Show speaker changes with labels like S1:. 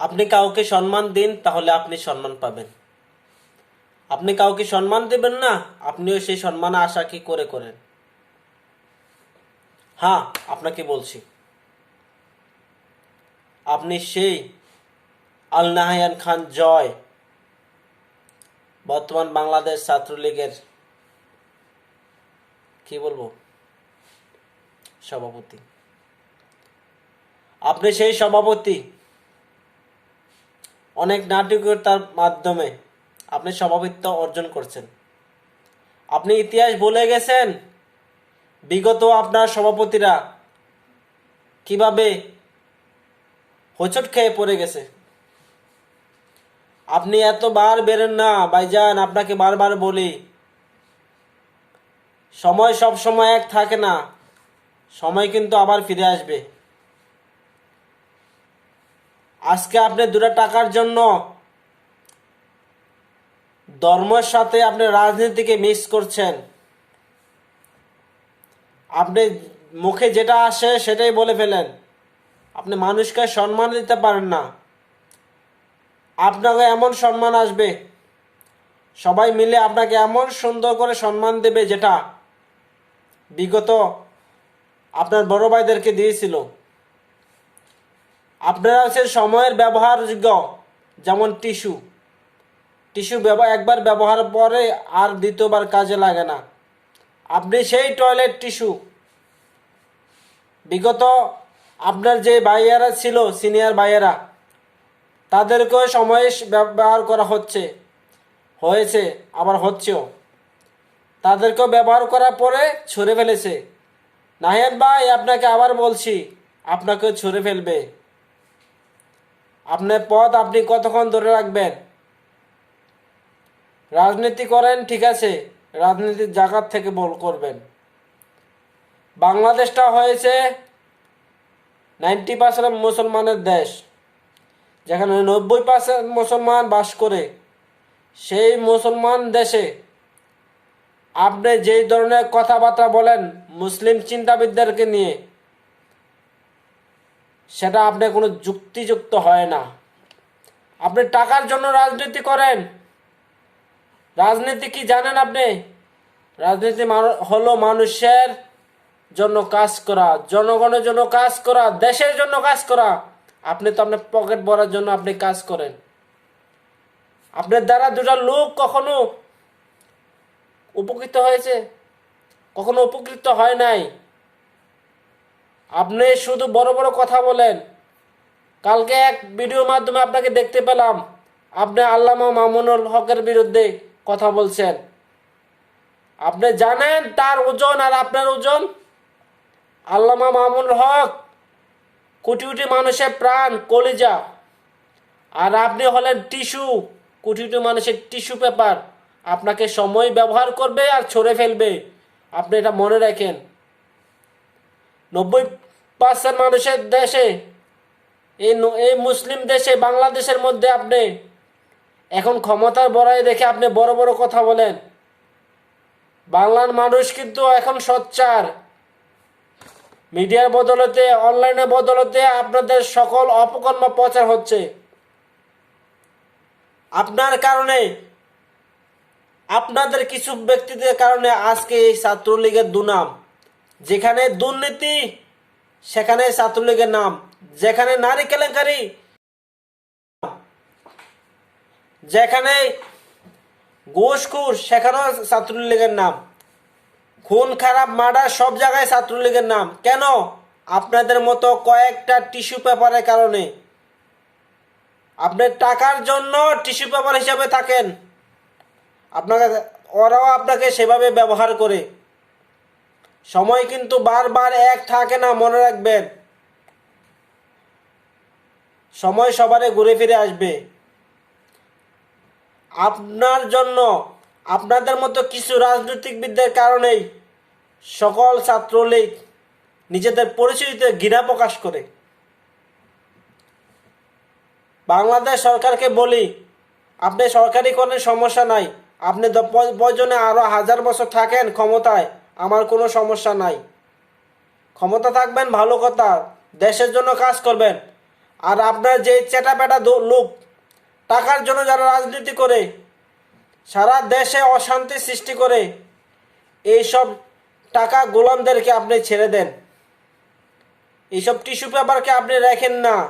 S1: আপনি কাউকে সম্মান দিন, তাহলে আপনি সম্মান পাবেন। আপনি কাউকে সম্মান দেবেন না, আপনিও সেই সম্মান আশা কি করে করেন? হ্যাঁ আপনাকে বলছি। আপনি সেই আল নাহায়ান খান জয়, বর্তমান বাংলাদেশ ছাত্রলীগের, কি বলব, সভাপতি। আপনি সেই সভাপতি অনেক নাটকীয়তার মাধ্যমে আপনি সভাপতিত্ব অর্জন করছেন। আপনি ইতিহাস ভুলে গেছেন? বিগত আপনার সভাপতিরা কীভাবে হোঁচট খেয়ে পড়ে গেছে? আপনি এতবার বেরেন না, ভাইজান, আপনাকে বারবার বলি। সময় সব সময় এক থাকে না, সময় কিন্তু আবার ফিরে আসবে। আজকে আপনি দুটা টাকার জন্য ধর্মের সাথে আপনি রাজনীতিকে মিস করছেন। আপনি মুখে যেটা আসে সেটাই বলে ফেলেন। আপনি মানুষকে সম্মান দিতে পারেন না। আপনাকে এমন সম্মান আসবে। সবাই মিলে আপনাকে এমন সুন্দর করে সম্মান দেবে যেটা বিগত আপনার বড় ভাইদেরকে দিয়েছিল। আপনারা হচ্ছে সময়ের ব্যবহারযোগ্য, যেমন টিস্যু। টিস্যু ব্যবহার একবার ব্যবহার পরে আর দ্বিতীয়বার কাজে লাগে না। আপনি সেই টয়লেট টিস্যু। বিগত আপনার যে ভাইয়ারা ছিল সিনিয়র ভাইয়েরা, তাদেরকেও সময়ে ব্যবহার করা হচ্ছে। হয়েছে, আবার হচ্ছেও। তাদেরকেও ব্যবহার করার পরে ছুঁড়ে ফেলেছে। নাহিয়ান ভাই, আপনাকে আবার বলছি, আপনাকেও ছুঁড়ে ফেলবে। আপনার পথ আপনি কতক্ষণ ধরে রাখবেন? রাজনীতি করেন, ঠিক আছে। রাজনীতির জায়গার থেকে বল করবেন। বাংলাদেশটা হয়েছে নাইনটি পার্সেন্ট মুসলমানের দেশ। যেখানে নব্বই পার্সেন্ট মুসলমান বাস করে। সেই মুসলমান দেশে আপনি যেই ধরনের কথাবার্তা বলেন মুসলিম চিন্তাবিদদেরকে নিয়ে সেটা আপনার কোনো যুক্তিযুক্ত হয় না। আপনি টাকার জন্য রাজনীতি করেন। রাজনীতি কি জানেন আপনি? রাজনীতি হলো মানুষের জন্য কাজ করা, জনগণের জন্য কাজ করা, দেশের জন্য কাজ করা। আপনি তো আপনার পকেট ভরার জন্য আপনি কাজ করেন। আপনার দ্বারা দুটা লোক কখনো উপকৃত হয়েছে? কখনো উপকৃত হয় নাই? আপনি শুধু বড় বড় কথা বলেন। কালকে এক ভিডিওর মাধ্যমে আপনাকে দেখতে পেলাম। আপনি আল্লামা মামুনুল হকের বিরুদ্ধে কথা বলছেন। আপনি জানেন তার ওজন আর আপনার ওজন? আল্লামা মামুনুল হক কোটি কোটি মানুষের প্রাণ, কলিজা। আর আপনি হলেন টিস্যু, কোটি কোটি মানুষের টিস্যু পেপার। আপনাকে সময় ব্যবহার করবে আর ছড়ে ফেলবে। আপনি এটা মনে রাখেন। নব্বই পার্সেন্ট মানুষের দেশে, এই এই মুসলিম দেশে, বাংলাদেশের মধ্যে আপনি, এখন ক্ষমতার বড়াই দেখে আপনি বড় বড় কথা বলেন। বাংলার মানুষ কিন্তু এখন সোচ্চার। মিডিয়ার বদলতে অনলাইনের বদলতে আপনাদের সকল অপকর্ম প্রচার হচ্ছে। আপনার কারণে, আপনাদের কিছু ব্যক্তিদের কারণে আজকে এই ছাত্রলীগের দুনাম যেখানে দুর্নীতি, সেখানে ছাত্রলীগের নাম। যেখানে নারী কেলেঙ্কারি, যেখানে ঘুষখুর, সেখানেও ছাত্রলীগের নাম। খুন, খারাপ, মার্ডার সব জায়গায় ছাত্রলীগের নাম। কেন? আপনাদের মতো কয়েকটা টিস্যু পেপারের কারণে। আপনার টাকার জন্য টিস্যু পেপার হিসাবে থাকেন। আপনাকে, ওরাও আপনাকে সেভাবে ব্যবহার করে। সময় কিন্তু বারবার এক থাকে না, মনে রাখবেন। সময় সবারে ঘুরে ফিরে আসবে। আপনার জন্য, আপনাদের মতো কিছু রাজনৈতিকবিদদের কারণেই সকল ছাত্রলীগ নিজেদের পরিচয়তে ঘৃণা প্রকাশ করে। বাংলাদেশ সরকারকে বলি, আপনি সরকারি কোনো সমস্যা নাই, আপনি প্রয়োজনে আরও হাজার বছর থাকেন ক্ষমতায়। আমার কোনো সমস্যা নাই। ক্ষমতা থাকবেন, ভালো কথা। দেশের জন্য কাজ করবেন। আর আপনার যে চেটাপেটা দো- লোক, টাকার জন্য যারা রাজনীতি করে, সারা দেশে অশান্তি সৃষ্টি করে, এইসব টাকা গোলামদেরকে আপনি ছেড়ে দেন। এইসব টিস্যু পেপারকে আপনি রাখেন না।